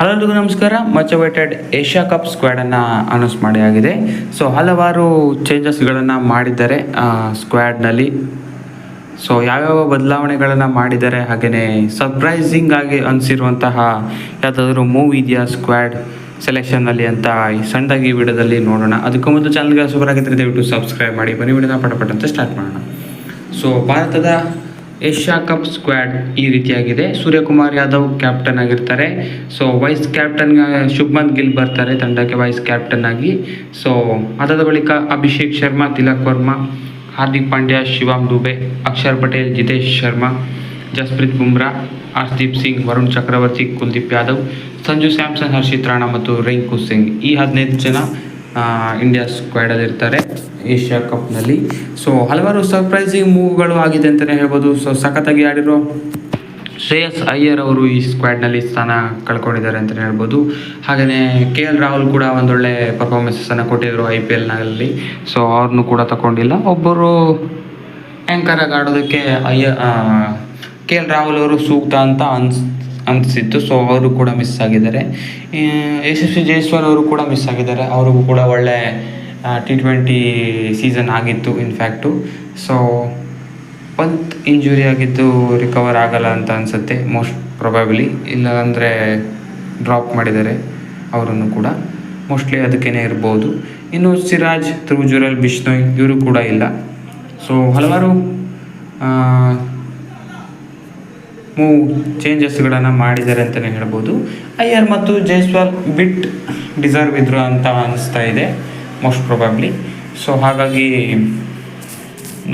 Hello ಎಲ್ರಿಗೂ ನಮಸ್ಕಾರ much awaited Asia cup ಸ್ಕ್ವಾಡನ್ನು ಅನೌನ್ಸ್ ಮಾಡಿ ಆಗಿದೆ. ಸೊ ಹಲವಾರು ಚೇಂಜಸ್ಗಳನ್ನು ಮಾಡಿದ್ದಾರೆ ಸ್ಕ್ವಾಡ್ನಲ್ಲಿ ಸೊ ಯಾವ್ಯಾವ ಬದಲಾವಣೆಗಳನ್ನು ಮಾಡಿದ್ದಾರೆ ಹಾಗೆಯೇ ಸರ್ಪ್ರೈಸಿಂಗ್ ಆಗಿ ಅನಿಸಿರುವಂತಹ ಯಾವುದಾದ್ರೂ ಮೂವ್ ಇದೆಯಾ ಸ್ಕ್ವಾಡ್ ಸೆಲೆಕ್ಷನ್ನಲ್ಲಿ ಅಂತ ಈ ಸಣ್ಣದಾಗಿ ವಿಡಿಯೋದಲ್ಲಿ ನೋಡೋಣ. ಅದಕ್ಕೂ ಮೊದಲು ಚಾನಲ್ಗೆ ಹೊಸಬರಾಗಿದ್ದರೆ ದಯವಿಟ್ಟು ಸಬ್ಸ್ಕ್ರೈಬ್ ಮಾಡಿ. ಬನ್ನಿ, ವಿಡಿಯೋನ ಪಟ ಅಂತ ಸ್ಟಾರ್ಟ್ ಮಾಡೋಣ. ಸೊ ಭಾರತದ ಏಷ್ಯಾ ಕಪ್ ಸ್ಕ್ವಾಡ್ ಈ ರೀತಿಯಾಗಿದೆ. ಸೂರ್ಯಕುಮಾರ್ ಯಾದವ್ ಕ್ಯಾಪ್ಟನ್ ಆಗಿರ್ತಾರೆ. So vice captain Shubman Gill ಬರ್ತಾರೆ, ತಂಡಕ್ಕೆ ವೈಸ್ ಕ್ಯಾಪ್ಟನ್ ಆಗಿ. ಸೊ ಅದಾದ ಬಳಿಕ ಅಭಿಷೇಕ್ ಶರ್ಮಾ, ತಿಲಕ್ ವರ್ಮಾ, ಹಾರ್ದಿಕ್ ಪಾಂಡ್ಯ ಶಿವಾಮ್ ದುಬೆ, ಅಕ್ಷರ್ ಪಟೇಲ್, ಜಿತೇಶ್ ಶರ್ಮಾ, ಜಸ್ಪ್ರೀತ್ ಬುಮ್ರಾ ಹರ್ದೀಪ್ ಸಿಂಗ್, ವರುಣ್ ಚಕ್ರವರ್ತಿ, ಕುಲ್ದೀಪ್ ಯಾದವ್, ಸಂಜು ಸ್ಯಾಮ್ಸನ್, ಹರ್ಷಿತ್ ರಾಣಾ ಮತ್ತು ರಿಂಕು ಸಿಂಗ್ ಈ ಹದಿನೈದು ಜನ ಇಂಡಿಯಾ ಸ್ಕ್ವಾಡಲ್ಲಿ ಇರ್ತಾರೆ ಏಷ್ಯಾ ಕಪ್ನಲ್ಲಿ ಸೊ ಹಲವಾರು ಸರ್ಪ್ರೈಸಿಂಗ್ ಮೂವ್ಗಳು ಆಗಿದೆ ಅಂತಲೇ ಹೇಳ್ಬೋದು. ಸೊ ಸಖತ್ತಾಗಿ ಆಡಿರೋ ಶ್ರೇಯಸ್ ಅಯ್ಯರ್ ಅವರು ಈ ಸ್ಕ್ವಾಡ್ನಲ್ಲಿ ಸ್ಥಾನ ಕಳ್ಕೊಂಡಿದ್ದಾರೆ ಅಂತಲೇ ಹೇಳ್ಬೋದು. ಹಾಗೆಯೇ ಕೆ ಎಲ್ ರಾಹುಲ್ ಕೂಡ ಒಂದೊಳ್ಳೆ ಪರ್ಫಾರ್ಮೆನ್ಸನ್ನು ಕೊಟ್ಟಿದ್ದರು ಐ ಪಿ ಎಲ್ನಲ್ಲಿ ಸೊ ಅವ್ರನ್ನೂ ಕೂಡ ತಗೊಂಡಿಲ್ಲ ಒಬ್ಬರು ಆ್ಯಂಕರಾಗಿ ಆಡೋದಕ್ಕೆ ಅಯ್ಯ ಕೆ ಎಲ್ ರಾಹುಲ್ ಅವರು ಸೂಕ್ತ ಅಂತ ಅನ್ಸ್ ಅನಿಸಿತ್ತು ಸೊ ಅವರು ಕೂಡ ಮಿಸ್ ಆಗಿದ್ದಾರೆ. ಯಶಸ್ವಿ ಜೈಸ್ವಾಲ್ ಅವರು ಕೂಡ ಮಿಸ್ ಆಗಿದ್ದಾರೆ. ಅವ್ರಿಗೂ ಕೂಡ ಒಳ್ಳೆ ಟಿ ಟ್ವೆಂಟಿ ಸೀಸನ್ ಆಗಿತ್ತು in fact so Pant injury ಆಗಿದ್ದು ರಿಕವರ್ ಆಗಲ್ಲ ಅಂತ ಅನಿಸುತ್ತೆ ಮೋಸ್ಟ್ ಪ್ರೊಬಾಬ್ಲಿ ಇಲ್ಲ ಅಂದರೆ ಡ್ರಾಪ್ ಮಾಡಿದ್ದಾರೆ ಅವರನ್ನು ಕೂಡ. ಮೋಸ್ಟ್ಲಿ ಅದಕ್ಕೇನೆ ಇರ್ಬೋದು. ಇನ್ನು ಸಿರಾಜ್ ತ್ರಿಜುರಲ್ ಬಿಷ್ಣೋಯ್ ಇವರು ಕೂಡ ಇಲ್ಲ. ಸೊ ಹಲವಾರು ಮೂವ್ ಚೇಂಜಸ್ಗಳನ್ನು ಮಾಡಿದ್ದಾರೆ ಅಂತಲೇ ಹೇಳ್ಬೋದು. ಅಯ್ಯರ್ ಮತ್ತು ಜೈಸ್ವಾಲ್ ಬಿಟ್ ಡಿಸರ್ವ್ ಇದ್ರು ಅಂತ ಅನಿಸ್ತಾ ಇದೆ ಮೋಸ್ಟ್ ಪ್ರೊಬಾಬ್ಲಿ ಸೊ ಹಾಗಾಗಿ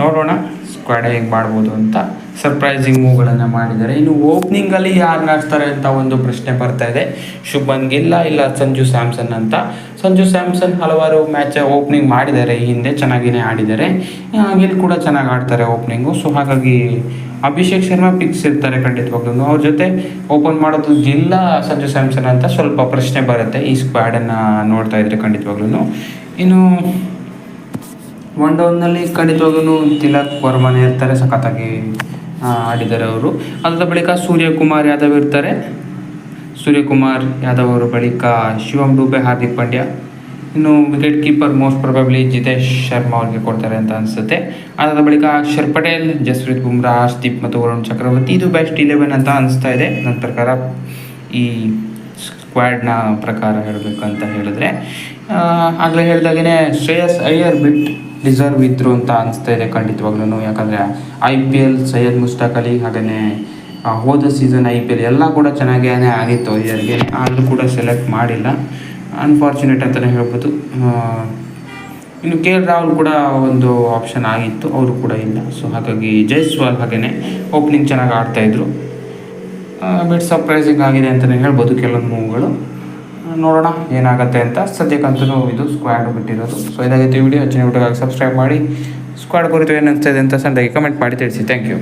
ನೋಡೋಣ ಸ್ಕ್ವಾಡ್ ಹೇಗೆ ಮಾಡ್ಬೋದು ಅಂತ. ಸರ್ಪ್ರೈಸಿಂಗ್ ಮೂವ್ಗಳನ್ನು ಮಾಡಿದ್ದಾರೆ. ಇನ್ನು ಓಪನಿಂಗಲ್ಲಿ ಯಾರು ಆಡ್ತಾರೆ ಅಂತ ಒಂದು ಪ್ರಶ್ನೆ ಬರ್ತಾ ಇದೆ. ಶುಭನ್ ಗಿಲ್ಲ ಇಲ್ಲ ಸಂಜು ಸ್ಯಾಮ್ಸನ್ ಅಂತ? ಸಂಜು ಸ್ಯಾಮ್ಸನ್ ಹಲವಾರು ಮ್ಯಾಚ್ ಓಪನಿಂಗ್ ಮಾಡಿದ್ದಾರೆ. ಈ ಹಿಂದೆ ಚೆನ್ನಾಗಿನೇ ಆಡಿದ್ದಾರೆ. ಗಿಲ್ ಕೂಡ ಚೆನ್ನಾಗಿ ಆಡ್ತಾರೆ ಓಪನಿಂಗು ಸೊ ಹಾಗಾಗಿ ಅಭಿಷೇಕ್ ಶರ್ಮಾ ಪಿಕ್ಸ್ ಇರ್ತಾರೆ ಖಂಡಿತವಾಗ್ಲೂ. ಅವ್ರ ಜೊತೆ ಓಪನ್ ಮಾಡೋದು ಗಿಲ್ಲ ಸಂಜು ಸ್ಯಾಮ್ಸನ್ ಅಂತ ಸ್ವಲ್ಪ ಪ್ರಶ್ನೆ ಬರುತ್ತೆ. ಈ ಸ್ಕ್ವಾಡನ್ನು ನೋಡ್ತಾ ಇದ್ರೆ ಖಂಡಿತವಾಗ್ಲೂ ಇನ್ನು ಒನ್ ಡೌನ್ನಲ್ಲಿ ಖಂಡಿತವಾಗ್ಲೂ ತಿಲಕ್ ವರ್ಮನೇ ಇರ್ತಾರೆ ಸಖತ್ತಾಗಿ. ಆಡಿದ್ದಾರೆ ಅವರು. ಅದಾದ ಬಳಿಕ ಸೂರ್ಯಕುಮಾರ್ ಯಾದವ್ ಇರ್ತಾರೆ. ಸೂರ್ಯಕುಮಾರ್ ಯಾದವ್ ಅವರ ಬಳಿಕ ಶಿವಂ ಡೂಬೆ ಹಾರ್ದಿಕ್ ಪಾಂಡ್ಯ. ಇನ್ನು wicket keeper most probably Jitesh Sharma ಅವ್ರಿಗೆ ಕೊಡ್ತಾರೆ ಅಂತ ಅನಿಸುತ್ತೆ. ಅದಾದ ಬಳಿಕ ಅಕ್ಷರ್ ಪಟೇಲ್, ಜಸ್ಪ್ರೀತ್ ಬುಮ್ರಾ, ಹರ್ಷ್ದೀಪ್ ಮತ್ತು ವರುಣ್ ಚಕ್ರವರ್ತಿ. ಇದು ಬೆಸ್ಟ್ ಇಲೆವೆನ್ ಅಂತ ಅನಿಸ್ತಾ ಇದೆ. ನನ್ನ ಪ್ರಕಾರ ಈ ಸ್ಕ್ವಾಡ್ನ ಪ್ರಕಾರ ಹೇಳಬೇಕು ಅಂತ ಹೇಳಿದ್ರೆ ಆಗಲೇ ಹೇಳಿದಾಗೇ ಶ್ರೇಯಸ್ ಅಯ್ಯರ್ ಬಿಟ್ ಡಿಸರ್ವ್ ಇದ್ರು ಅಂತ ಅನಿಸ್ತಾ ಇದೆ ಖಂಡಿತವಾಗ್ಲೂ ಯಾಕಂದರೆ I P L Syed Mushtaq Ali ಹಾಗೆಯೇ ಹೋದ ಸೀಸನ್ ಐ ಪಿ ಎಲ್ ಎಲ್ಲ ಕೂಡ ಚೆನ್ನಾಗೇ ಆಗಿತ್ತು ಅಯ್ಯರ್ಗೆ ಆದರೂ ಕೂಡ ಸೆಲೆಕ್ಟ್ ಮಾಡಿಲ್ಲ. ಅನ್ಫಾರ್ಚುನೇಟ್ ಅಂತಲೇ ಹೇಳ್ಬೋದು. ಇನ್ನು ಕೆ ಎಲ್ ರಾಹುಲ್ ಕೂಡ ಒಂದು ಆಪ್ಷನ್ ಆಗಿತ್ತು. ಅವರು ಕೂಡ ಇಲ್ಲ. ಸೊ ಹಾಗಾಗಿ ಜೈಸ್ವಾಲ್ ಹಾಗೆಯೇ ಓಪನಿಂಗ್ ಚೆನ್ನಾಗಿ ಆಡ್ತಾಯಿದ್ರು ಬಿಟ್ ಸರ್ಪ್ರೈಸಿಂಗ್ ಆಗಿದೆ ಅಂತಲೇ ಹೇಳ್ಬೋದು ಕೆಲವೊಂದು ಮೂವ್ಗಳು. ನೋಡೋಣ ಏನಾಗುತ್ತೆ ಅಂತ. ಸದ್ಯಕ್ಕಂತೂ ಇದು ಸ್ಕ್ವಾಡ್ ಬಿಟ್ಟಿರೋದು. ಸೊ ಇದಾಗಿತ್ತು ವಿಡಿಯೋ ಹೆಚ್ಚಿನ ವಿಡಿಯೋಗಾಗಿ ಸಬ್ಸ್ಕ್ರೈಬ್ ಮಾಡಿ. ಸ್ಕ್ವಾಡ್ ಕುರಿತು ಏನಂತ ಇದೆ ಅಂತ ಸಂದಾಗಿ ಕಮೆಂಟ್ ಮಾಡಿ ತಿಳಿಸಿ. Thank you